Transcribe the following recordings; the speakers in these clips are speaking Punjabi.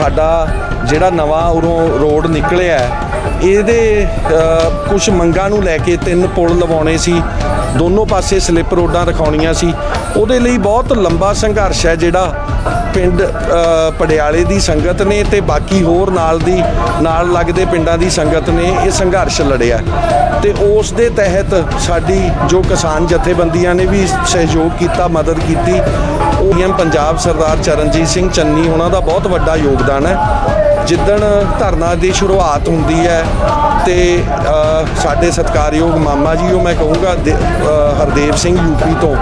ਸਾਡਾ ਜਿਹੜਾ ਨਵਾਂ ਉਰੋਂ ਰੋਡ ਨਿਕਲਿਆ ਇਹਦੇ ਕੁਝ ਮੰਗਾਂ ਨੂੰ ਲੈ ਕੇ ਤਿੰਨ ਪੁਲ ਲਵਾਉਣੇ ਸੀ। ਦੋਨੋਂ ਪਾਸੇ ਸਲਿੱਪ ਰੋਡਾਂ ਰਖਾਉਣੀਆਂ ਸੀ। ਉਹਦੇ ਲਈ ਬਹੁਤ ਲੰਬਾ ਸੰਘਰਸ਼ ਹੈ ਜਿਹੜਾ ਪਿੰਡ ਅ, ਦੀ ਸੰਗਤ ਨੇ ਤੇ ਬਾਕੀ ਹੋਰ ਨਾਲ ਦੀ ਨਾਲ ਲੱਗਦੇ ਪਿੰਡਾਂ ਦੀ ਸੰਗਤ ਨੇ ਇਹ ਸੰਘਰਸ਼ ਲੜਿਆ। ਤੇ ਉਸ ਦੇ ਤਹਿਤ ਸਾਡੀ ਜੋ ਕਿਸਾਨ ਜਥੇਬੰਦੀਆਂ ਨੇ ਵੀ ਸਹਿਯੋਗ ਕੀਤਾ ਮਦਦ ਕੀਤੀ ਉਹ ਐਮ ਪੰਜਾਬ ਸਰਦਾਰ ਚਰਨਜੀਤ ਸਿੰਘ ਚੰਨੀ ਉਹਨਾਂ ਦਾ ਬਹੁਤ ਵੱਡਾ ਯੋਗਦਾਨ ਹੈ। ਜਿੱਦਣ ਧਰਨਾ ਦੀ ਸ਼ੁਰੂਆਤ ਹੁੰਦੀ ਹੈ ਤੇ ਸਾਡੇ ਸਤਿਕਾਰਯੋਗ ਮਾਮਾ ਜੀ, ਉਹ ਮੈਂ ਕਹੂੰਗਾ ਦੇ- ਹਰਦੇਵ ਸਿੰਘ ਯੂਪੀ ਤੋਂ,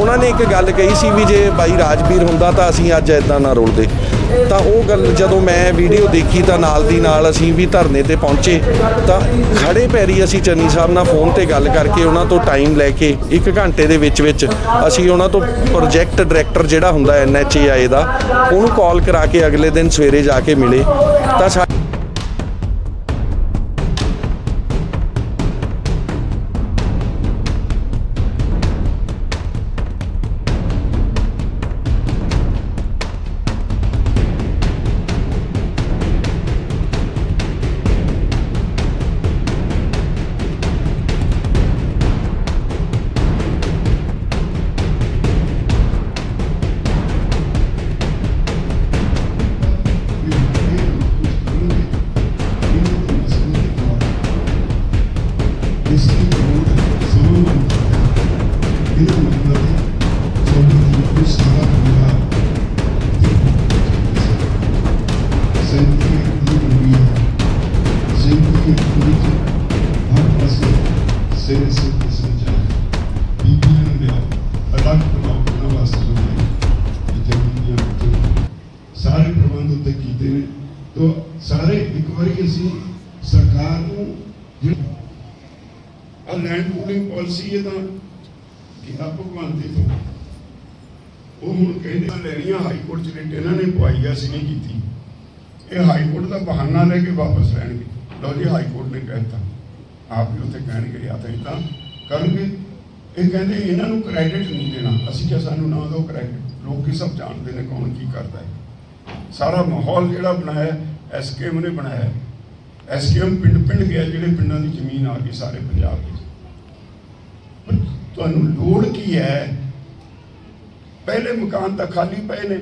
ਉਹਨਾਂ ਨੇ ਇੱਕ ਗੱਲ ਕਹੀ ਸੀ ਵੀ ਜੇ ਬਾਈ ਰਾਜਵੀਰ ਹੁੰਦਾ ਤਾਂ ਅਸੀਂ ਅੱਜ ਇਦਾਂ ਨਾ ਰੋਲਦੇ। ਤਾਂ ਉਹ ਗੱਲ ਜਦੋਂ ਮੈਂ ਵੀਡੀਓ ਦੇਖੀ ਤਾਂ ਨਾਲ ਦੀ ਨਾਲ ਅਸੀਂ ਵੀ ਧਰਨੇ ਤੇ ਪਹੁੰਚੇ, ਤਾਂ ਖੜੇ ਪੈਰੀ ਅਸੀਂ ਚੰਨੀ ਸਾਹਿਬ ਨਾਲ ਫੋਨ ਤੇ ਗੱਲ ਕਰਕੇ ਉਹਨਾਂ ਤੋਂ ਟਾਈਮ ਲੈ ਕੇ 1 ਘੰਟੇ ਦੇ ਵਿੱਚ ਵਿੱਚ ਅਸੀਂ ਉਹਨਾਂ ਤੋਂ ਪ੍ਰੋਜੈਕਟ ਡਾਇਰੈਕਟਰ ਜਿਹੜਾ ਹੁੰਦਾ ਐਨਐਚਏਆਈ ਦਾ, ਉਹਨੂੰ ਕਾਲ ਕਰਾ ਕੇ ਅਗਲੇ ਦਿਨ ਸਵੇਰੇ ਜਾ ਕੇ ਮਿਲੇ। ਤਾਂ ਸਾ- ਸਿਰੇ ਸਿਰ ਤੇ ਸਮਝਾ ਬੀਬੀਆਂ ਨੂੰ ਲਿਆ ਅਲੱਗ ਸਾਰੇ ਪ੍ਰਬੰਧ ਉੱਤੇ ਕੀਤੇ ਨੇ ਤੋ ਸਾਰੇ ਇੱਕ ਵਾਰੀ ਅਸੀਂ ਸਰਕਾਰ ਨੂੰ ਆ ਲੈਂਡ ਪੂਲਿੰਗ ਪਾਲਿਸੀ ਹੈ ਤਾਂ ਕਿ ਆ ਭਗਵਾਨ ਦੇ ਉਹ ਹੁਣ ਕਹਿੰਦੇ ਲੈਣੀਆਂ ਹਾਈ ਕੋਰਟ ਚ ਰਿਟ ਇਹਨਾਂ ਨੇ ਪਵਾਈ ਆ ਅਸੀਂ ਨਹੀਂ ਕੀਤੀ ਇਹ ਹਾਈ ਕੋਰਟ ਦਾ ਬਹਾਨਾ ਲੈ ਕੇ ਵਾਪਸ ਲੈਣਗੇ ਲਓ ਜੀ ਹਾਈ ਕੋਰਟ ਨੇ ਕਹਿਤਾ ਆਪ ਵੀ ਉੱਥੇ ਕਹਿਣਗੇ ਜਾਂ ਤਾਂ ਇਦਾਂ ਕਰਨਗੇ। ਇਹ ਕਹਿੰਦੇ ਇਹਨਾਂ ਨੂੰ ਕ੍ਰੈਡਿਟ ਨਹੀਂ ਦੇਣਾ। ਅਸੀਂ ਕਿਹਾ ਸਾਨੂੰ ਨਾ ਦਿਓ ਕ੍ਰੈਡਿਟ ਲੋਕ ਕੀ ਸਭ ਜਾਣਦੇ ਨੇ ਕੌਣ ਕੀ ਕਰਦਾ ਹੈ। ਸਾਰਾ ਮਾਹੌਲ ਜਿਹੜਾ ਬਣਾਇਆ ਐਸਕੇਐਮ ਨੇ ਬਣਾਇਆ ਐਸਕੇਐਮ ਪਿੰਡ ਪਿੰਡ ਗਿਆ, ਜਿਹੜੇ ਪਿੰਡਾਂ ਦੀ ਜ਼ਮੀਨ ਆ ਗਈ ਸਾਰੇ ਪੰਜਾਬ ਵਿੱਚ। ਪਰ ਤੁਹਾਨੂੰ ਲੋੜ ਕੀ ਹੈ? ਪਹਿਲੇ ਮਕਾਨ ਤਾਂ ਖਾਲੀ ਪਏ ਨੇ।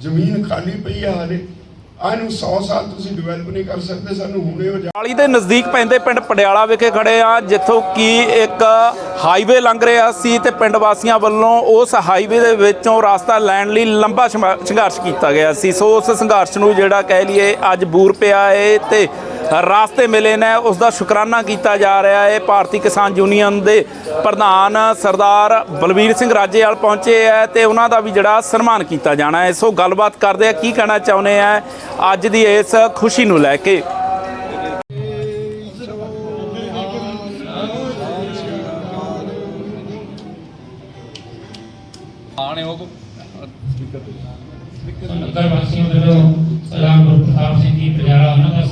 ਜ਼ਮੀਨ ਖਾਲੀ ਪਈ ਆ ਹਾਲੇ ਆਹ 100 ਸਾਲ ਤੁਸੀਂ ਡਿਵੈਲਪ ਨਹੀਂ ਕਰ ਸਕਦੇ, ਸਾਨੂੰ ਹੁਣੇ ਉਹ ਜਾ- ਪਟਿਆਲੀ ਦੇ ਨਜ਼ਦੀਕ ਪੈਂਦੇ ਪਿੰਡ ਪਟਿਆਲਾ ਵਿਖੇ ਖੜੇ ਆ, ਜਿੱਥੋਂ ਕਿ ਇੱਕ ਹਾਈਵੇ ਲੰਘ ਰਿਹਾ ਸੀ ਤੇ ਪਿੰਡ ਵਾਸੀਆਂ ਵੱਲੋਂ ਉਸ ਹਾਈਵੇ ਦੇ ਵਿੱਚੋਂ ਰਸਤਾ ਲੈਣ ਲਈ ਲੰਬਾ ਸੰਘਰਸ਼ ਕੀਤਾ ਗਿਆ ਸੀ। ਸੋ ਉਸ ਸੰਘਰਸ਼ ਨੂੰ ਜਿਹੜਾ ਕਹਿ ਲਈਏ, ਅੱਜ ਬੂਰ ਪਿਆ ਏ ਤੇ ਰਾਸਤੇ ਮਿਲੇ ਨੇ ਉਸ ਦਾ ਸ਼ੁਕਰਾਨਾ ਕੀਤਾ ਜਾ ਰਿਹਾ ਹੈ। ਭਾਰਤੀ ਕਿਸਾਨ ਯੂਨੀਅਨ ਦੇ ਪ੍ਰਧਾਨ ਸਰਦਾਰ ਬਲਵੀਰ ਸਿੰਘ ਰਾਜੇਵਾਲ ਪਹੁੰਚੇ ਹੈ ਤੇ ਉਹਨਾਂ ਦਾ ਵੀ ਜਿਹੜਾ ਸਨਮਾਨ ਕੀਤਾ ਜਾਣਾ ਹੈ। ਸੋ ਗੱਲਬਾਤ ਕਰਦੇ ਆ ਕੀ ਕਹਿਣਾ ਚਾਹੁੰਦੇ ਆ ਅੱਜ ਦੀ ਇਸ ਖੁਸ਼ੀ ਨੂੰ ਲੈ ਕੇ? ਆਣਯੋਗ ਨਗਰ ਵਾਸੀਆਂ ਵੱਲੋਂ ਸਲਾਮ ਗੁਰਪ੍ਰਤਾਪ ਸਿੰਘ ਜੀ ਪਟਿਆਲਾ ਉਹਨਾਂ ਦਾ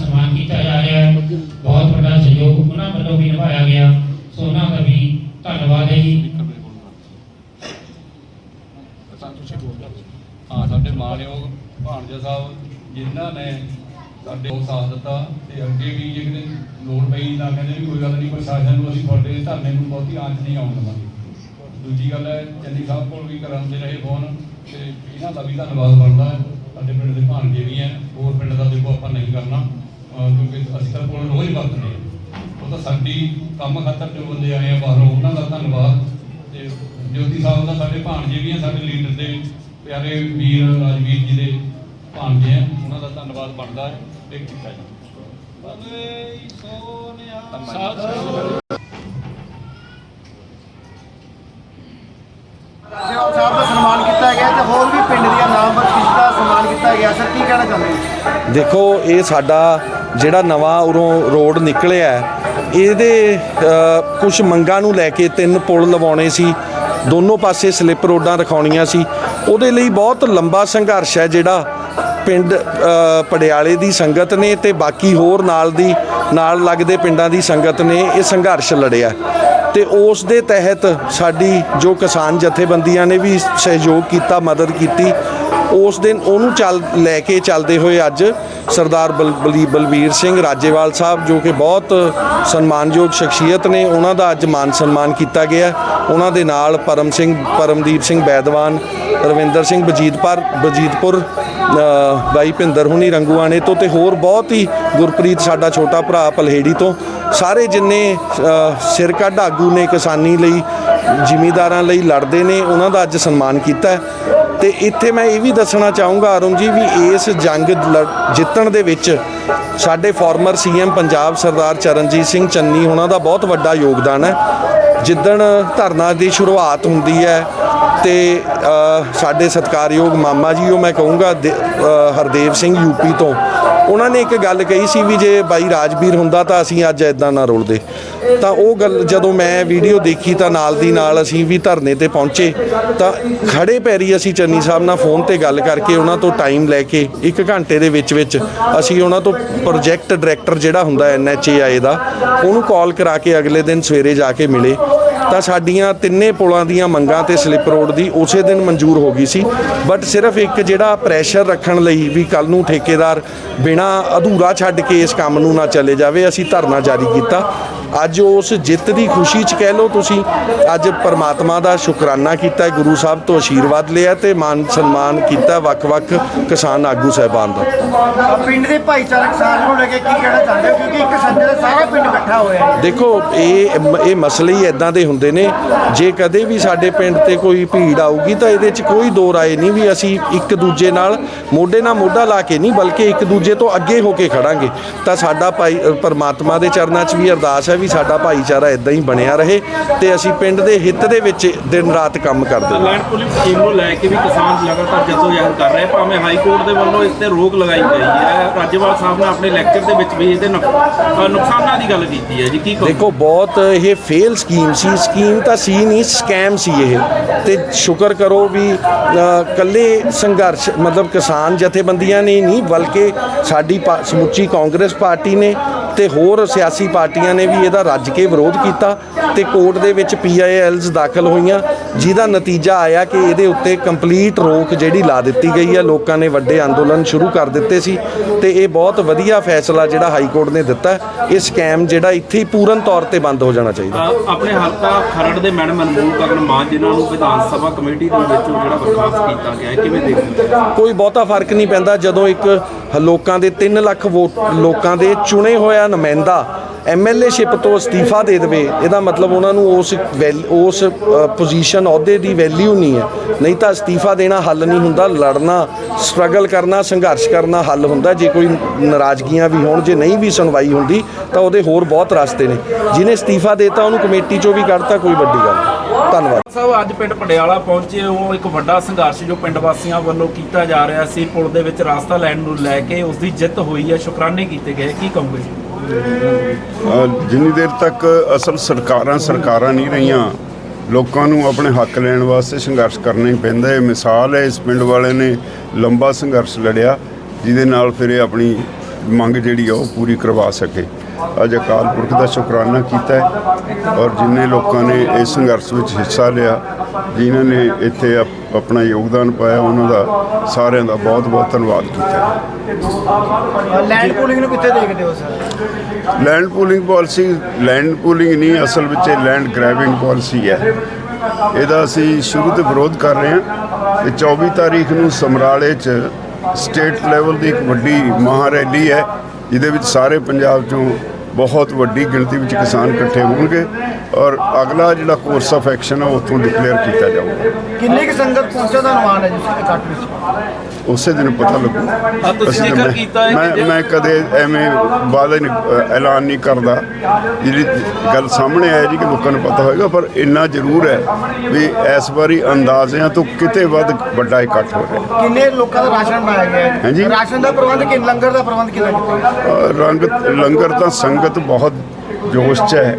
ਬਹੁਤ ਉਹਨਾਂ ਵੱਲੋਂ ਵੀ ਨਿਭਾਇਆ ਗਿਆ, ਸੋ ਉਹਨਾਂ ਦਾ ਵੀ ਧੰਨਵਾਦ ਹੈ ਜੀ। ਹਾਂ, ਸਾਡੇ ਮਾਣਯੋਗ ਭਾਣਜਾ ਸਾਹਿਬ, ਜਿਨ੍ਹਾਂ ਨੇ ਸਾਡੇ ਉਹ ਸਾਥ ਦਿੱਤਾ ਤੇ ਅੱਗੇ ਵੀ ਜੇ ਕਿਤੇ ਲੋੜ ਪਈ ਤਾਂ ਕਹਿੰਦੇ ਵੀ ਕੋਈ ਗੱਲ ਨਹੀਂ, ਪ੍ਰਸ਼ਾਸਨ ਨੂੰ ਅਸੀਂ ਤੁਹਾਡੇ ਧਰਨੇ ਨੂੰ ਬਹੁਤੀ ਆਂਚ ਨਹੀਂ ਆਉਣ ਦੇਵਾਂਗੇ। ਦੂਜੀ ਗੱਲ ਹੈ, ਚੰਨੀ ਸਾਹਿਬ ਕੋਲ ਵੀ ਕਰਾਉਂਦੇ ਰਹੇ ਫੋਨ ਤੇ ਇਹਨਾਂ ਦਾ ਵੀ ਧੰਨਵਾਦ ਬਣਦਾ ਹੈ। ਸਾਡੇ ਪਿੰਡ ਦੇ ਭਾਣਜੇ ਵੀ ਹੈ, ਹੋਰ ਪਿੰਡ ਦਾ ਦੇਖੋ ਆਪਾਂ ਨਹੀਂ ਕਰਨਾ ਕਿਉਂਕਿ ਅਸੀਂ ਤਾਂ ਕੋਲ ਰੋਜ਼ ਵਰਤਦੇ ਹਾਂ। ਤਾਂ ਸਾਡੀ ਕੰਮ ਖਾਤਰ ਜੋ ਬੰਦੇ ਆਏ ਆ ਬਾਹਰੋਂ ਉਹਨਾਂ ਦਾ ਧੰਨਵਾਦ। ਤੇ ਜੋਤੀ ਸਾਹਿਬ ਦਾ ਸਾਡੇ ਭਾਣਜੇ ਵੀ ਆ ਸਾਡੇ ਲੀਡਰ ਦੇ ਪਿਆਰੇ ਵੀਰ ਰਾਜਵੀਰ ਜੀ ਦੇ ਭਾਣਜੇ ਆ ਉਹਨਾਂ ਦਾ ਧੰਨਵਾਦ ਬਣਦਾ ਹੈ ਤੇ ਕੀਤਾ ਜੀ। ਸਿਆਲ ਸਾਹਿਬ ਦਾ ਸਨਮਾਨ ਕੀਤਾ ਗਿਆ ਤੇ ਹੋਰ ਵੀ ਪਿੰਡ ਦੀਆਂ ਨਾਮਵਰ ਦਾ ਸਨਮਾਨ ਕੀਤਾ ਗਿਆ। ਸਰ ਕੀ ਕਹਿਣਾ ਚਾਹੁੰਦੇ ਦੇਖੋ ਇਹ ਸਾਡਾ ਜਿਹੜਾ ਨਵਾਂ ਉਰੋਂ ਰੋਡ ਨਿਕਲਿਆ ਇਹਦੇ ਕੁਝ ਮੰਗਾਂ ਨੂੰ ਲੈ ਕੇ ਤਿੰਨ ਪੁਲ ਲਵਾਉਣੇ ਸੀ ਦੋਨੋਂ ਪਾਸੇ ਸਲਿੱਪ ਰੋਡਾਂ ਰਖਾਉਣੀਆਂ ਸੀ। ਉਹਦੇ ਲਈ ਬਹੁਤ ਲੰਬਾ ਸੰਘਰਸ਼ ਹੈ ਜਿਹੜਾ ਪਿੰਡ ਅ, ਦੀ ਸੰਗਤ ਨੇ ਤੇ ਬਾਕੀ ਹੋਰ ਨਾਲ ਦੀ ਨਾਲ ਲੱਗਦੇ ਪਿੰਡਾਂ ਦੀ ਸੰਗਤ ਨੇ ਇਹ ਸੰਘਰਸ਼ ਲੜਿਆ। ਤੇ ਉਸ ਦੇ ਤਹਿਤ ਸਾਡੀ ਜੋ ਕਿਸਾਨ ਜਥੇਬੰਦੀਆਂ ਨੇ ਵੀ ਸਹਿਯੋਗ ਕੀਤਾ ਮਦਦ ਕੀਤੀ ਉਸ ਦਿਨ ਉਹਨੂੰ ਚੱਲ ਲੈ ਕੇ ਚੱਲਦੇ ਹੋਏ ਅੱਜ ਸਰਦਾਰ ਬਲ- ਬਲੀ ਬਲਬੀਰ ਸਿੰਘ ਰਾਜੇਵਾਲ ਸਾਹਿਬ, ਜੋ ਕਿ ਬਹੁਤ ਸਨਮਾਨਯੋਗ ਸ਼ਖਸੀਅਤ ਨੇ, ਉਹਨਾਂ ਦਾ ਅੱਜ ਮਾਨ ਸਨਮਾਨ ਕੀਤਾ ਗਿਆ। ਉਹਨਾਂ ਦੇ ਨਾਲ ਪਰਮ ਸਿੰਘ, ਪਰਮਦੀਪ ਸਿੰਘ ਬੈਦਵਾਨ, ਰਵਿੰਦਰ ਸਿੰਘ ਬਜੀਤਪੁਰ ਬਜੀਤਪੁਰ ਬਾਈ ਭਿੰਦਰ ਹੁਣੀ ਰੰਗੂਆਣੇ ਤੋਂ ਤੇ ਹੋਰ ਬਹੁਤ ਹੀ ਗੁਰਪ੍ਰੀਤ ਸਾਡਾ ਛੋਟਾ ਭਰਾ ਪਲਹੇੜੀ ਤੋਂ। ਸਾਰੇ ਜਿੰਨੇ ਸਿਰ ਕੱਢ ਆਗੂ ਨੇ ਕਿਸਾਨੀ ਲਈ, ਜ਼ਿਮੀਦਾਰਾਂ ਲਈ ਲੜਦੇ ਨੇ, ਉਹਨਾਂ ਦਾ ਅੱਜ ਸਨਮਾਨ ਕੀਤਾ। ਤੇ ਇੱਥੇ ਮੈਂ ਇਹ ਵੀ ਦੱਸਣਾ ਚਾਹੂੰਗਾ ਅਰੁਣ ਜੀ ਵੀ ਇਸ ਜੰਗ ਲੜ- ਜਿੱਤਣ ਦੇ ਵਿੱਚ ਸਾਡੇ ਫਾਰਮਰ ਸੀਐਮ ਪੰਜਾਬ ਸਰਦਾਰ ਚਰਨਜੀਤ ਸਿੰਘ ਚੰਨੀ, ਉਹਨਾਂ ਦਾ ਬਹੁਤ ਵੱਡਾ ਯੋਗਦਾਨ ਹੈ। ਜਿੱਦਣ ਧਰਨਾ ਦੀ ਸ਼ੁਰੂਆਤ ਹੁੰਦੀ ਹੈ ਤੇ ਸਾਡੇ ਸਤਿਕਾਰਯੋਗ ਮਾਮਾ ਜੀ, ਉਹ ਮੈਂ ਕਹੂੰਗਾ ਦੇ- ਹਰਦੇਵ ਸਿੰਘ ਯੂਪੀ ਤੋਂ। ਉਹਨਾਂ ਨੇ ਇੱਕ ਗੱਲ ਕਹੀ ਸੀ ਵੀ ਜੇ ਬਾਈ ਰਾਜਵੀਰ ਹੁੰਦਾ ਤਾਂ ਅਸੀਂ ਅੱਜ ਇਦਾਂ ਨਾ ਰੁਲਦੇ। ਤਾਂ ਉਹ ਗੱਲ ਜਦੋਂ ਮੈਂ ਵੀਡੀਓ ਦੇਖੀ ਤਾਂ ਨਾਲ ਦੀ ਨਾਲ ਅਸੀਂ ਵੀ ਧਰਨੇ ਤੇ ਪਹੁੰਚੇ। ਤਾਂ ਖੜੇ ਪੈਰੀ ਅਸੀਂ ਚੰਨੀ ਸਾਹਿਬ ਨਾਲ ਫੋਨ ਤੇ ਗੱਲ ਕਰਕੇ ਉਹਨਾਂ ਤੋਂ ਟਾਈਮ ਲੈ ਕੇ ਇੱਕ ਘੰਟੇ ਦੇ ਵਿੱਚ ਵਿੱਚ ਅਸੀਂ ਉਹਨਾਂ ਤੋਂ ਪ੍ਰੋਜੈਕਟ ਡਾਇਰੈਕਟਰ ਜਿਹੜਾ ਹੁੰਦਾ ਐਨਐਚਏਆਈ ਦਾ, ਉਹਨੂੰ ਕਾਲ ਕਰਾ ਕੇ ਅਗਲੇ ਦਿਨ ਸਵੇਰੇ ਜਾ ਕੇ ਮਿਲੇ। ਤਾਂ ਸਾਡੀਆਂ ਤਿੰਨੇ ਪੁਲਾਂ ਦੀਆਂ ਮੰਗਾਂ ਤੇ ਸਲਿੱਪ ਰੋਡ ਦੀ ਉਸੇ ਦਿਨ ਮਨਜ਼ੂਰ ਹੋ ਗਈ ਸੀ। ਬਟ ਸਿਰਫ ਇੱਕ ਜਿਹੜਾ ਪ੍ਰੈਸ਼ਰ ਰੱਖਣ ਲਈ ਵੀ ਕੱਲ ਨੂੰ ਠੇਕੇਦਾਰ ਬਿਨਾ ਅਧੂਰਾ ਛੱਡ ਕੇ ਇਸ ਕੰਮ ਨੂੰ ਨਾ ਚਲੇ ਜਾਵੇ ਅਸੀਂ ਧਰਨਾ ਜਾਰੀ ਕੀਤਾ। ਅੱਜ ਉਸ ਜਿੱਤ ਦੀ ਖੁਸ਼ੀ 'ਚ ਕਹਿ ਲਓ ਤੁਸੀਂ ਅੱਜ ਪਰਮਾਤਮਾ ਦਾ ਸ਼ੁਕਰਾਨਾ ਕੀਤਾ ਹੈ, ਗੁਰੂ ਸਾਹਿਬ ਤੋਂ ਆਸ਼ੀਰਵਾਦ ਲਿਆ ਤੇ ਮਾਨ ਸਨਮਾਨ ਕੀਤਾ ਵੱਖ-ਵੱਖ ਕਿਸਾਨ ਆਗੂ ਸਾਹਿਬਾਨ ਦਾ। ਪਿੰਡ ਦੇ ਭਾਈਚਾਰਕ ਸਾਂਝ ਨੂੰ ਲੈ ਕੇ ਕੀ ਕਹਿਣਾ ਚਾਹੁੰਦੇ ਹੋ? ਕਿਉਂਕਿ ਇੱਕ ਸੰਜੇ ਦਾ ਸਾਰਾ ਪਿੰਡ ਇਕੱਠਾ ਹੋਇਆ ਹੈ। ਦੇਖੋ ਇਹ ਇਹ ਮਸਲੇ ਹੀ ਇਦਾਂ ਦੇ ਹੁੰਦੇ ਨੇ। ਜੇ ਕਦੇ ਵੀ ਸਾਡੇ ਪਿੰਡ ਤੇ ਕੋਈ ਭੀੜ ਆਊਗੀ ਤਾਂ ਇਹਦੇ 'ਚ ਕੋਈ ਦੋ ਰਾਏ ਨਹੀਂ ਵੀ ਅਸੀਂ ਇੱਕ ਦੂਜੇ ਨਾਲ ਮੋਢੇ ਨਾਲ ਮੋਢਾ ਲਾ ਕੇ ਨਹੀਂ ਬਲਕਿ ਇੱਕ ਦੂਜੇ ਤੋਂ ਅੱਗੇ ਹੋ ਕੇ ਖੜਾਂਗੇ। ਤਾਂ ਸਾਡਾ ਭਾਈ ਪਰਮਾਤਮਾ ਦੇ ਚਰਨਾਂ 'ਚ ਵੀ ਅਰਦਾਸ ਹੈ ਵੀ ਸਾਡਾ ਭਾਈਚਾਰਾ ਇਦਾਂ ਹੀ ਬਣਿਆ ਰਹੇ ਤੇ ਅਸੀਂ ਪਿੰਡ ਦੇ ਹਿੱਤ ਦੇ ਵਿੱਚ ਦਿਨ ਰਾਤ ਕੰਮ ਕਰਦੇ ਹਾਂ ਲੈਂਡ ਪੁਲਿੰਗ ਸਕੀਮ ਨੂੰ ਲੈ ਕੇ ਵੀ ਕਿਸਾਨ ਲਗਾਤਾਰ ਜਦੋਜਹਿਦ ਕਰ ਰਹੇ। ਭਾਵੇਂ ਹਾਈ ਕੋਰਟ ਦੇ ਵੱਲੋਂ ਇਸ ਤੇ ਰੋਕ ਲਗਾਈ ਗਈ ਹੈ। ਰਾਜੇਵਾਲ ਸਾਹਿਬ ਨੇ ਆਪਣੇ ਲੈਕਚਰ ਦੇ ਵਿੱਚ ਵੀ ਇਹਦੇ ਨੁਕਸਾਨਾਂ ਦੀ ਗੱਲ ਕੀਤੀ ਹੈ ਜੀ। ਕੀ ਕਹੋ ਦੇਖੋ ਬਹੁਤ ਇਹ ਫੇਲ ਸਕੀਮ ਸੀ ਸਕੀਮ ਤਾਂ ਸੀ ਨਹੀਂ ਸਕੈਮ ਸੀ ਇਹ। ਤੇ ਸ਼ੁਕਰ ਕਰੋ ਵੀ ਅ, ਕੱਲੇ ਸੰਘਰਸ਼ ਮਤਲਬ ਕਿਸਾਨ ਜਥੇਬੰਦੀਆਂ ਨੇ ਹੀ ਨਹੀਂ ਬਲਕਿ ਸਾਡੀ ਪਾ- ਸਮੁੱਚੀ ਕਾਂਗਰਸ ਪਾਰਟੀ ਨੇ ਤੇ ਹੋਰ ਸਿਆਸੀ ਪਾਰਟੀਆਂ ਨੇ ਵੀ ਇਹਦਾ ਰੱਜ ਕੇ ਵਿਰੋਧ ਕੀਤਾ ਤੇ ਕੋਰਟ ਦੇ ਵਿੱਚ ਪੀਆਈਐਲਸ ਦਾਖਲ ਹੋਈਆਂ। ਜਿਹਦਾ ਨਤੀਜਾ ਆਇਆ ਕਿ ਇਹਦੇ ਉੱਤੇ ਕੰਪਲੀਟ ਰੋਕ ਜਿਹੜੀ ਲਾ ਦਿੱਤੀ ਗਈ ਹੈ ਲੋਕਾਂ ਨੇ ਵੱਡੇ ਅੰਦੋਲਨ ਸ਼ੁਰੂ ਕਰ ਦਿੱਤੇ ਸੀ ਤੇ ਇਹ ਬਹੁਤ ਵਧੀਆ ਫੈਸਲਾ ਜਿਹੜਾ ਹਾਈ ਕੋਰਟ ਨੇ ਦਿੱਤਾ। ਇਹ ਸਕੈਮ ਜਿਹੜਾ ਇੱਥੇ ਹੀ ਪੂਰਨ ਤੌਰ ਤੇ ਬੰਦ ਹੋ ਜਾਣਾ ਚਾਹੀਦਾ ਆਪਣੇ ਹਲਕਾ ਖਰੜ ਦੇ ਮੈਡਮ ਅਨਮੋਲ ਗਗਨ ਮਾਨ ਜਿਨ੍ਹਾਂ ਨੂੰ ਵਿਧਾਨ ਸਭਾ ਕਮੇਟੀ ਦੇ ਵਿੱਚੋਂ ਜਿਹੜਾ ਬਰਖਾਸਤ ਕੀਤਾ ਗਿਆ ਹੈ ਕਿਵੇਂ ਦੇਖਦੇ ਕੋਈ ਬਹੁਤਾ ਫ਼ਰਕ ਨਹੀਂ ਪੈਂਦਾ ਜਦੋਂ ਇੱਕ ਲੋਕਾਂ ਦੇ 3 ਲੱਖ ਵੋਟ ਲੋਕਾਂ ਦੇ ਚੁਣੇ ਹੋਇਆ ਨੁਮਾਇੰਦਾ ਐਮਐਲਏਸ਼ਿਪ ਤੋਂ ਅਸਤੀਫਾ ਦੇ ਦੇਵੇ, ਇਹਦਾ ਮਤਲਬ ਉਹਨਾਂ ਨੂੰ ਉਸ ਵੈਲ- ਉਸ ਪੋਜੀਸ਼ਨ ਅਹੁਦੇ ਦੀ ਵੈਲਿਊ ਨਹੀਂ ਹੈ। ਨਹੀਂ ਤਾਂ ਅਸਤੀਫਾ ਦੇਣਾ ਹੱਲ ਨਹੀਂ ਹੁੰਦਾ, ਲੜਨਾ ਸਟਰਗਲ ਕਰਨਾ, ਸੰਘਰਸ਼ ਕਰਨਾ ਹੱਲ ਹੁੰਦਾ। ਜੇ ਕੋਈ ਨਾਰਾਜ਼ਗੀਆਂ ਵੀ ਹੋਣ, ਜੇ ਨਹੀਂ ਵੀ ਸੁਣਵਾਈ ਹੁੰਦੀ, ਤਾਂ ਉਹਦੇ ਹੋਰ ਬਹੁਤ ਰਸਤੇ ਨੇ। ਜਿਹਨੇ ਅਸਤੀਫਾ ਦੇਤਾ, ਉਹਨੂੰ ਕਮੇਟੀ ਚੋਂ ਵੀ ਕੱਢਤਾ, ਕੋਈ ਵੱਡੀ ਗੱਲ ਨਹੀਂ। ਧੰਨਵਾਦ। ਸਾਹਿਬ ਅੱਜ ਪਿੰਡ ਪਟਿਆਲਾ ਪਹੁੰਚੇ ਉਹ ਇੱਕ ਵੱਡਾ ਸੰਘਰਸ਼ ਜੋ ਪਿੰਡ ਵਾਸੀਆਂ ਵੱਲੋਂ ਕੀਤਾ ਜਾ ਰਿਹਾ ਸੀ, ਪੁਲ ਦੇ ਵਿੱਚ ਰਾਸਤਾ ਲੈਣ ਨੂੰ ਲੈ ਕੇ ਉਸ ਦੀ ਜਿੱਤ ਹੋਈ ਹੈ। ਸ਼ੁਕਰਾਨੇ ਕੀਤੇ ਗਏ। ਕੀ ਕਹੋਗੇ? ਜਿੰਨੀ ਦੇਰ ਤੱਕ ਅਸਲ ਸਰਕਾਰਾਂ ਸਰਕਾਰਾਂ ਨਹੀਂ ਰਹੀਆਂ, ਲੋਕਾਂ ਨੂੰ ਆਪਣੇ ਹੱਕ ਲੈਣ ਵਾਸਤੇ ਸੰਘਰਸ਼ ਕਰਨਾ ਹੀ ਪੈਂਦਾ ਹੈ ਮਿਸਾਲ ਹੈ, ਇਸ ਪਿੰਡ ਵਾਲੇ ਨੇ ਲੰਬਾ ਸੰਘਰਸ਼ ਲੜਿਆ, ਜਿਹਦੇ ਨਾਲ ਫਿਰ ਇਹ ਆਪਣੀ ਮੰਗ ਜਿਹੜੀ ਆ ਉਹ ਪੂਰੀ ਕਰਵਾ ਸਕੇ। ਅੱਜ ਅਕਾਲ ਪੁਰਖ ਦਾ ਸ਼ੁਕਰਾਨਾ ਕੀਤਾ ਹੈ ਔਰ ਜਿੰਨੇ ਲੋਕਾਂ ਨੇ ਇਸ ਸੰਘਰਸ਼ ਵਿੱਚ ਹਿੱਸਾ ਲਿਆ ਜਿਨ੍ਹਾਂ ਨੇ ਇੱਥੇ ਆਪ- ਆਪਣਾ ਯੋਗਦਾਨ ਪਾਇਆ ਉਹਨਾਂ ਦਾ ਸਾਰਿਆਂ ਦਾ ਬਹੁਤ ਬਹੁਤ ਧੰਨਵਾਦ ਕੀਤਾ ਹੈ। ਲੈਂਡ ਪੂਲਿੰਗ ਨੂੰ ਕਿੱਥੇ ਦੇਖਦੇ ਹੋ sir? Land pooling policy land pooling ਨਹੀਂ ਅਸਲ ਵਿੱਚ ਇਹ ਲੈਂਡ ਗ੍ਰੈਬਿੰਗ ਪਾਲਿਸੀ ਹੈ। ਇਹਦਾ ਅਸੀਂ ਸ਼ੁਰੂ ਤੋਂ ਵਿਰੋਧ ਕਰ ਰਹੇ ਹਾਂ। ਤੇ 24 ਤਾਰੀਖ ਨੂੰ ਸਮਰਾਲੇ 'ਚ ਸਟੇਟ ਲੈਵਲ ਦੀ ਇੱਕ ਵੱਡੀ ਮਹਾਂ ਰੈਲੀ ਹੈ, ਜਿਹਦੇ ਵਿੱਚ ਸਾਰੇ ਪੰਜਾਬ 'ਚੋਂ ਬਹੁਤ ਵੱਡੀ ਗਿਣਤੀ ਵਿੱਚ ਕਿਸਾਨ ਇਕੱਠੇ ਹੋਣਗੇ ਔਰ ਅਗਲਾ ਜਿਹੜਾ ਕੋਰਸ ਆਫ ਐਕਸ਼ਨ ਹੈ, ਉਹ ਉੱਥੋਂ ਡਿਕਲੇਅਰ ਕੀਤਾ ਜਾਊਗਾ। ਕਿੰਨੀ ਕੁ ਸੰਗਤ ਪਹੁੰਚਣ ਦਾ ਅਨੁਮਾਨ ਹੈ ਜੀ ਇਕੱਠ ਵਿੱਚ? ਉਸੇ ਦਿਨ ਪਤਾ ਲੱਗੂ। ਤੁਸੀਂ ਜ਼ਿਕਰ ਮੈਂ- ਕੀਤਾ ਹੈ ਮੈਂ ਮੈਂ ਕਦੇ ਐਵੇਂ ਵਾਅਦਾ ਐਲਾਨ ਨਹੀਂ ਕਰਦਾ। ਜਿਹੜੀ ਗੱਲ ਸਾਹਮਣੇ ਆਇਆ ਜੀ ਕਿ ਲੋਕਾਂ ਨੂੰ ਪਤਾ ਹੋਏਗਾ ਪਰ ਇੰਨਾ ਜ਼ਰੂਰ ਹੈ ਵੀ ਇਸ ਵਾਰੀ ਅੰਦਾਜ਼ਿਆਂ ਤੋਂ ਕਿਤੇ ਵੱਧ ਵੱਡਾ ਇਕੱਠ ਹੋ ਰਿਹਾ ਕਿੰਨੇ ਲੋਕਾਂ ਦਾ ਰਾਸ਼ਨ ਬਣਾਇਆ ਗਿਆ ਹੈ। ਰਾਸ਼ਨ ਦਾ ਪ੍ਰਬੰਧ ਕਿ ਲੰਗਰ ਦਾ ਪ੍ਰਬੰਧ ਕਿੰਨਾ ਕੀਤਾ? ਲੰਗਰ ਤਾਂ ਸੰਗਤ ਬਹੁਤ ਜੋਸ਼ 'ਚ ਹੈ।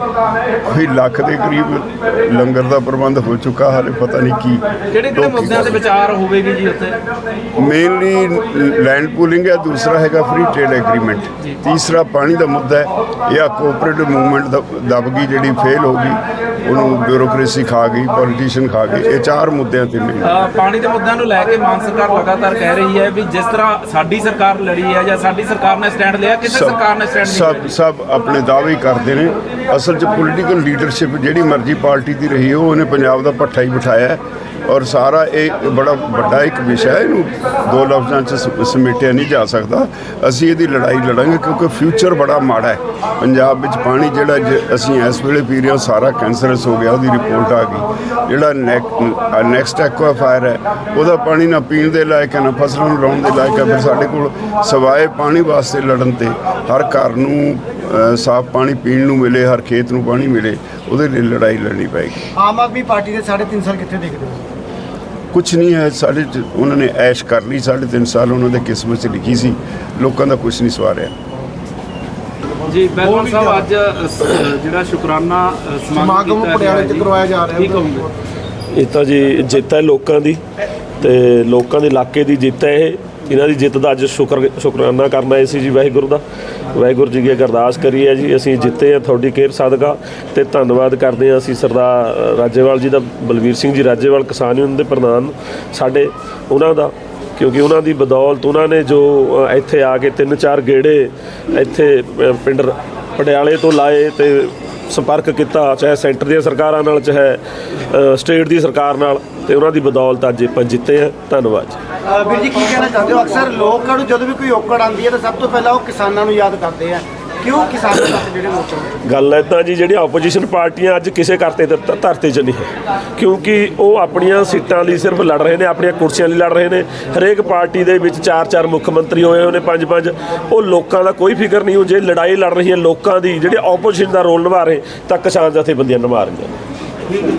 ਕੋਈ ਲੱਖ ਦੇ ਕਰੀਬ ਲੰਗਰ ਦਾ ਪ੍ਰਬੰਧ ਹੋ ਚੁੱਕਾ ਹਾਲੇ ਪਤਾ ਨਹੀਂ ਕੀ। ਕਿਹੜੇ ਕਿਹੜੇ ਮੁੱਦਿਆਂ ਤੇ ਵਿਚਾਰ ਹੋਵੇਗੀ ਜੀ ਉੱਥੇ? ਮੇਨਲੀ ਲੈਂਡ ਪੂਲਿੰਗ ਹੈ ਦੂਸਰਾ ਹੈਗਾ ਫ੍ਰੀ ਟ੍ਰੇਡ ਐਗਰੀਮੈਂਟ ਤੀਸਰਾ ਪਾਣੀ ਦਾ ਮੁੱਦਾ ਹੈ ਜਾਂ ਕੋਆਪਰੇਟਿਵ ਮੂਵਮੈਂਟ ਦਬ ਗਈ ਜਿਹੜੀ ਫੇਲ ਹੋ ਗਈ ਉਹਨੂੰ ਬਿਊਰੋਕ੍ਰੇਸੀ ਖਾ ਗਈ ਪੋਲੀਟੀਸ਼ੀਅਨ ਖਾ ਗਏ ਇਹ ਚਾਰ ਮੁੱਦਿਆਂ ਤੇ ਪਾਣੀ ਦੇ ਮੁੱਦਿਆਂ ਨੂੰ ਲੈ ਕੇ ਮਾਨ ਸਰਕਾਰ ਲਗਾਤਾਰ ਕਹਿ ਰਹੀ ਹੈ ਵੀ ਜਿਸ ਤਰ੍ਹਾਂ ਸਾਡੀ ਸਰਕਾਰ ਲੜੀ ਹੈ ਜਾਂ ਸਾਡੀ ਸਰਕਾਰ ਨੇ ਸਟੈਂਡ ਲਿਆ ਕਿਸੇ ਸਰਕਾਰ ਨੇ ਸਟੈਂਡ ਨਹੀਂ ਸਭ ਸਭ ਆਪਣੇ ਦਾਅਵੇ ਕਰਦੇ ਨੇ ਅਸਲ 'ਚ ਪੋਲੀਟੀਕਲ ਲੀਡਰਸ਼ਿਪ ਜਿਹੜੀ ਮਰਜ਼ੀ ਪਾਰਟੀ ਦੀ ਰਹੀ, ਉਹ ਉਹਨੇ ਪੰਜਾਬ ਦਾ ਪੱਠਾ ਹੀ ਬਿਠਾਇਆ ਔਰ ਸਾਰਾ ਇਹ ਬੜਾ ਵੱਡਾ ਇੱਕ ਵਿਸ਼ਾ ਹੈ, ਇਹਨੂੰ ਦੋ ਲਫ਼ਜ਼ਾਂ 'ਚ ਸਮੇਟਿਆ ਨਹੀਂ ਜਾ ਸਕਦਾ। ਅਸੀਂ ਇਹਦੀ ਲੜਾਈ ਲੜਾਂਗੇ ਕਿਉਂਕਿ ਫਿਊਚਰ ਬੜਾ ਮਾੜਾ ਹੈ। ਪੰਜਾਬ ਵਿੱਚ ਪਾਣੀ ਜਿਹੜਾ ਜ- ਅਸੀਂ ਇਸ ਵੇਲੇ ਪੀ ਰਹੇ ਹਾਂ, ਸਾਰਾ ਕੈਂਸਰਸ ਹੋ ਗਿਆ, ਉਹਦੀ ਰਿਪੋਰਟ ਆ ਗਈ। ਜਿਹੜਾ ਨੈਕਸਟ ਐਕਵਾਫਾਇਰ ਹੈ, ਉਹਦਾ ਪਾਣੀ ਨਾ ਪੀਣ ਦੇ ਲਾਇਕ ਹੈ, ਨਾ ਫਸਲਾਂ ਨੂੰ ਲਾਉਣ ਦੇ ਲਾਇਕ ਹੈ, ਫਿਰ ਸਾਡੇ ਕੋਲ ਸਵਾਏ ਪਾਣੀ ਵਾਸਤੇ ਲੜਨ ਤੇ ਹਰ ਘਰ ਨੂੰ ਸਾਫ਼ ਪਾਣੀ ਪੀਣ ਨੂੰ ਮਿਲੇ, ਹਰ ਖੇਤ ਨੂੰ ਪਾਣੀ ਮਿਲੇ, ਉਹਦੇ ਲਈ ਲੜਾਈ ਲੜਨੀ ਪਏਗੀ। ਆਮ ਆਦਮੀ ਪਾਰਟੀ ਦੇ 3.5 ਸਾਲ ਕਿੱਥੇ ਦੇਖਦੇ ਹੋ? ਕੁਝ ਨਹੀਂ ਹੈ ਸਾਡੇ ਉਹਨਾਂ ਨੇ ਐਸ਼ ਕਰ ਲਈ ਸਾਢੇ ਤਿੰਨ ਸਾਲ ਉਹਨਾਂ ਦੇ ਕਿਸਮਤ 'ਚ ਲਿਖੀ ਸੀ ਲੋਕਾਂ ਦਾ ਕੁਝ ਨਹੀਂ ਸਵਾਰਿਆ ਜੀ ਬੈਲਵਾਨ ਸਾਹਿਬ ਅੱਜ ਜਿਹੜਾ ਸ਼ੁਕਰਾਨਾ ਸਮਾਗਮ ਪਟਿਆਲੇ ਚ। ਕਰਵਾਇਆ ਜਾ ਰਿਹਾ ਕੀ ਕਹੋਗੇ? ਇਹ ਤਾਂ ਜੀ ਜਿੱਤ ਹੈ ਲੋਕਾਂ ਦੀ ਤੇ ਲੋਕਾਂ ਦੇ ਇਲਾਕੇ ਦੀ ਜਿੱਤ ਹੈ ਇਹ। ਇਹਨਾਂ ਦੀ ਜਿੱਤ ਦਾ ਅੱਜ ਸ਼ੁਕਰ ਸ਼ੁਕਰਾਨਾ ਕਰਨਾ ਹੈ ਸੀ ਜੀ ਵਾਹਿਗੁਰੂ ਦਾ। ਵਾਹਿਗੁਰੂ ਜੀ ਅੱਗੇ ਅਰਦਾਸ ਕਰੀ ਹੈ ਜੀ, ਅਸੀਂ ਜਿੱਤੇ ਆ ਤੁਹਾਡੀ ਕਿਰ ਸਦਕਾ ਤੇ ਧੰਨਵਾਦ ਕਰਦੇ ਹਾਂ ਅਸੀਂ ਸਰਦਾਰ ਰਾਜੇਵਾਲ ਜੀ ਦਾ, ਬਲਵੀਰ ਸਿੰਘ ਜੀ ਰਾਜੇਵਾਲ ਕਿਸਾਨ ਯੂਨੀਅਨ ਦੇ ਪ੍ਰਧਾਨ ਸਾਡੇ ਉਹਨਾਂ ਦਾ, ਕਿਉਂਕਿ ਉਹਨਾਂ ਦੀ ਬਦੌਲਤ ਉਹਨਾਂ ਨੇ ਜੋ ਇੱਥੇ ਆ ਕੇ ਤਿੰਨ ਚਾਰ ਗੇੜੇ ਇੱਥੇ ਪਿੰਡ ਪਟਿਆਲੇ ਤੋਂ ਲਾਏ ਤੇ ਸੰਪਰਕ ਕੀਤਾ, ਚਾਹੇ ਸੈਂਟਰ ਦੀਆਂ ਸਰਕਾਰਾਂ ਨਾਲ, ਚਾਹੇ ਸਟੇਟ ਦੀ ਸਰਕਾਰ ਨਾਲ, ਤੇ ਉਹਨਾਂ ਦੀ ਬਦੌਲਤ ਅੱਜ ਆਪਾਂ ਜਿੱਤੇ ਆ ਧੰਨਵਾਦ ਜੀ। ਵੀਰ ਜੀ, ਕੀ ਕਹਿਣਾ ਚਾਹੁੰਦੇ ਹੋ? ਅਕਸਰ ਲੋਕਾਂ ਨੂੰ ਜਦੋਂ ਵੀ ਕੋਈ ਔਕੜ ਆਉਂਦੀ ਹੈ, ਤਾਂ ਸਭ ਤੋਂ ਪਹਿਲਾਂ ਉਹ ਕਿਸਾਨਾਂ ਨੂੰ ਯਾਦ ਕਰਦੇ ਆ। ਕਿਉਂ ਕਿਸਾਨ ਤੱਕ ਜਿਹੜੇ ਮੋਰਚੇ ਗੱਲ ਇਦਾਂ ਜੀ ਜਿਹੜੀਆਂ ਆਪੋਜੀਸ਼ਨ ਪਾਰਟੀਆਂ ਅੱਜ ਕਿਸੇ ਕਰਤੇ ਤੇ ਧ- ਧਰਤੇ 'ਚ ਨਹੀਂ ਹੈ। ਕਿਉਂਕਿ ਉਹ ਆਪਣੀਆਂ ਸੀਟਾਂ ਲਈ ਸਿਰਫ ਲੜ ਰਹੇ ਨੇ, ਆਪਣੀਆਂ ਕੁਰਸੀਆਂ ਲਈ ਲੜ ਰਹੇ ਨੇ। ਹਰੇਕ ਪਾਰਟੀ ਦੇ ਵਿੱਚ ਚਾਰ ਚਾਰ ਮੁੱਖ ਮੰਤਰੀ ਹੋਏ ਹੋਏ ਨੇ, ਪੰਜ ਪੰਜ। ਉਹ ਲੋਕਾਂ ਦਾ ਕੋਈ ਫਿਕਰ ਨਹੀਂ, ਉਹ ਜੇ ਲੜਾਈ ਲੜ ਰਹੀ ਹੈ ਲੋਕਾਂ ਦੀ, ਜਿਹੜੇ ਆਪੋਜੀਸ਼ਨ ਦਾ ਰੋਲ ਨਿਭਾ ਰਹੇ, ਤਾਂ ਕਿਸਾਨ ਜਥੇਬੰਦੀਆਂ ਨਿਭਾ ਰਹੀਆਂ ਨੇ।